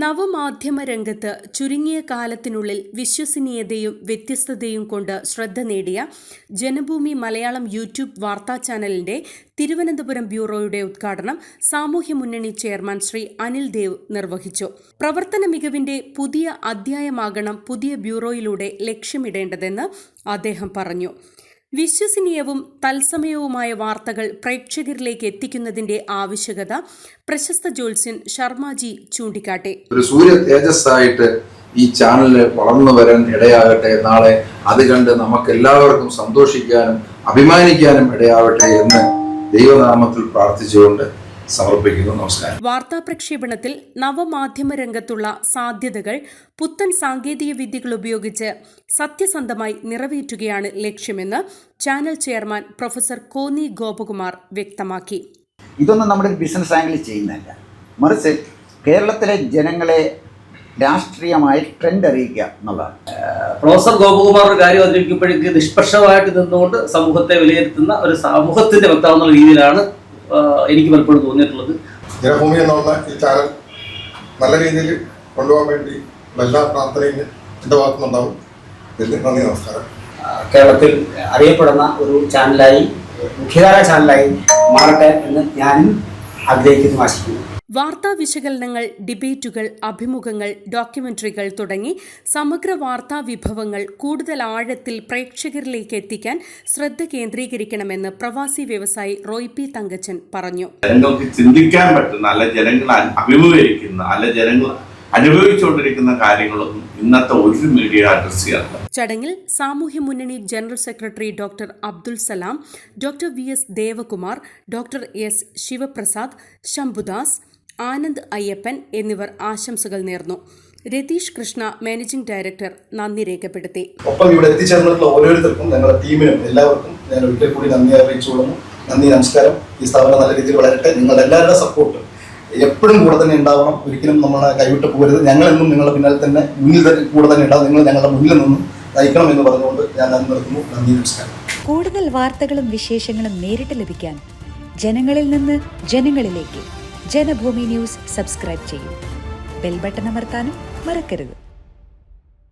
നവമാധ്യമ രംഗത്ത് ചുരുങ്ങിയ കാലത്തിനുള്ളിൽ വിശ്വസനീയതയും വ്യത്യസ്തതയും കൊണ്ട് ശ്രദ്ധ നേടിയ ജനഭൂമി മലയാളം യൂട്യൂബ് വാർത്താ ചാനലിന്റെ തിരുവനന്തപുരം ബ്യൂറോയുടെ ഉദ്ഘാടനം സാമൂഹ്യ മുന്നണി ചെയർമാൻ ശ്രീ അനിൽ ദേവ് നിർവഹിച്ചു. പ്രവർത്തന മികവിന്റെ പുതിയ അധ്യായമാകണം പുതിയ ബ്യൂറോയിലൂടെ ലക്ഷ്യമിടേണ്ടതെന്ന് അദ്ദേഹം പറഞ്ഞു. വിശ്വസനീയവും തത്സമയവുമായ വാർത്തകൾ പ്രേക്ഷകരിലേക്ക് എത്തിക്കുന്നതിന്റെ ആവശ്യകത പ്രശസ്ത ജ്യോത്സ്യൻ ശർമ്മജി ചൂണ്ടിക്കാട്ടി. ഒരു സൂര്യ തേജസ്സായിട്ട് ഈ ചാനലിൽ വളർന്നു വരാൻ ഇടയാകട്ടെ നാളെ അത് കണ്ട് നമുക്ക് എല്ലാവർക്കും സന്തോഷിക്കാനും അഭിമാനിക്കാനും ഇടയാവട്ടെ എന്ന് ദൈവനാമത്തിൽ പ്രാർത്ഥിച്ചുകൊണ്ട് സമർപ്പിക്കുന്നു. നമസ്കാരം. വാർത്താ പ്രക്ഷേപണത്തിൽ നവമാധ്യമ രംഗത്തുള്ള സാധ്യതകൾ പുത്തൻ സാങ്കേതിക വിദ്യകൾ ഉപയോഗിച്ച് സത്യസന്ധമായി നിറവേറ്റുകയാണ് ലക്ഷ്യമെന്ന് channel chairman professor Konni Gopakumar വ്യക്തമാക്കി. ഇതൊന്നും നമ്മുടെ ബിസിനസ് ആംഗിളിൽ ചെയ്യുന്നതല്ല. മറിച്ച് കേരളത്തിലെ ജനങ്ങളെ രാഷ്ട്രീയമായി ട്രെൻഡ് അറിയിക്കുക എന്നുള്ളതാണ്. പ്രൊഫസർ ഗോപകുമാർ ഒരു കാര്യം അവതരിപ്പിക്കുമ്പോഴേക്ക് നിഷ്പക്ഷമായിട്ട് നിന്നുകൊണ്ട് സമൂഹത്തെ വിലയിരുത്തുന്ന ഒരു സമൂഹത്തിന്റെ വക്താവ് എന്നുള്ള രീതിയിലാണ് എനിക്ക് പലപ്പോഴും തോന്നിയിട്ടുള്ളത്. ജനഭൂമി എന്നുള്ള ഈ ചാനൽ നല്ല രീതിയിൽ കൊണ്ടുപോകാൻ വേണ്ടി എല്ലാ പ്രാർത്ഥനയും എന്റെ ഭാഗത്തുനിന്നുണ്ടാവും വലിയ നന്ദി നമസ്കാരം. കേരളത്തിൽ അറിയപ്പെടുന്ന ഒരു ചാനലായി മുഖ്യധാര ചാനലായി മാറട്ടെ എന്ന് ഞാനും ആഗ്രഹിക്കുന്നു ആശിക്കുന്നു. വാർത്താ വിശകലനങ്ങൾ ഡിബേറ്റുകൾ അഭിമുഖങ്ങൾ ഡോക്യുമെന്ററികൾ തുടങ്ങി സമഗ്ര വാർത്താ വിഭവങ്ങൾ കൂടുതൽ ആഴത്തിൽ പ്രേക്ഷകരിലേക്ക് എത്തിക്കാൻ ശ്രദ്ധ കേന്ദ്രീകരിക്കണമെന്ന് പ്രവാസി വ്യവസായി റോയ് പി തങ്കച്ചൻ പറഞ്ഞു. ജനങ്ങൾക്ക് ചിന്തിക്കാൻ പറ്റുന്ന അല്ല ജനങ്ങൾ അഭിമുഖീകരിക്കുന്ന അല്ല ജനങ്ങൾ അനുഭവിച്ചുകൊണ്ടിരിക്കുന്ന കാര്യങ്ങളൊന്നും ഇന്നത്തെ ഒരു മീഡിയ അഡ്രസ് ചെയ്യാറില്ല ചടങ്ങിൽ സാമൂഹ്യ മുന്നണി general secretary doctor Abdul Salam doctor V S Devakumar doctor S Sivaprasad Shambhudas Anand Ayyappan എന്നിവർ ആശംസകൾ നേർന്നു. രതീഷ് കൃഷ്ണ മാനേജിംഗ് ഡയറക്ടർ നന്ദി രേഖപ്പെടുത്തി. ഒപ്പം ഇവിടെ എത്തിച്ചേർന്നിട്ടുള്ള ഓരോരുത്തർക്കും ഞങ്ങളുടെ ടീമിനും എല്ലാവർക്കും ഞാൻ ഒരിക്കൽ കൂടി നന്ദി അറിയിച്ചുകൊള്ളുന്നു. നന്ദി നമസ്കാരം. ഈ സ്ഥാപനം നല്ല രീതിയിൽ വളരട്ടെ. നിങ്ങളുടെ എല്ലാവരുടെ സപ്പോർട്ട് എപ്പോഴും കൂടെ തന്നെ ഉണ്ടാവണം. ഒരിക്കലും നമ്മളെ കൈവിട്ട് പോകരുത്. ഞങ്ങളെന്നും നിങ്ങളുടെ പിന്നാലെ തന്നെ മുന്നിൽ തന്നെ കൂടെ തന്നെ ഉണ്ടാവും. നിങ്ങൾ ഞങ്ങളുടെ മുന്നിൽ നിന്നും നയിക്കണം എന്ന് പറഞ്ഞുകൊണ്ട് ഞാൻ നന്ദി നിർത്തുന്നു. നന്ദി നമസ്കാരം. കൂടുതൽ വാർത്തകളും വിശേഷങ്ങളും നേരിട്ട് ലഭിക്കാൻ ജനങ്ങളിൽ നിന്ന് ജനങ്ങളിലേക്ക് ജനഭൂമി ന്യൂസ് സബ്സ്ക്രൈബ് ചെയ്യൂ. ബെൽ ബട്ടൺ അമർത്താനും മറക്കരുത്.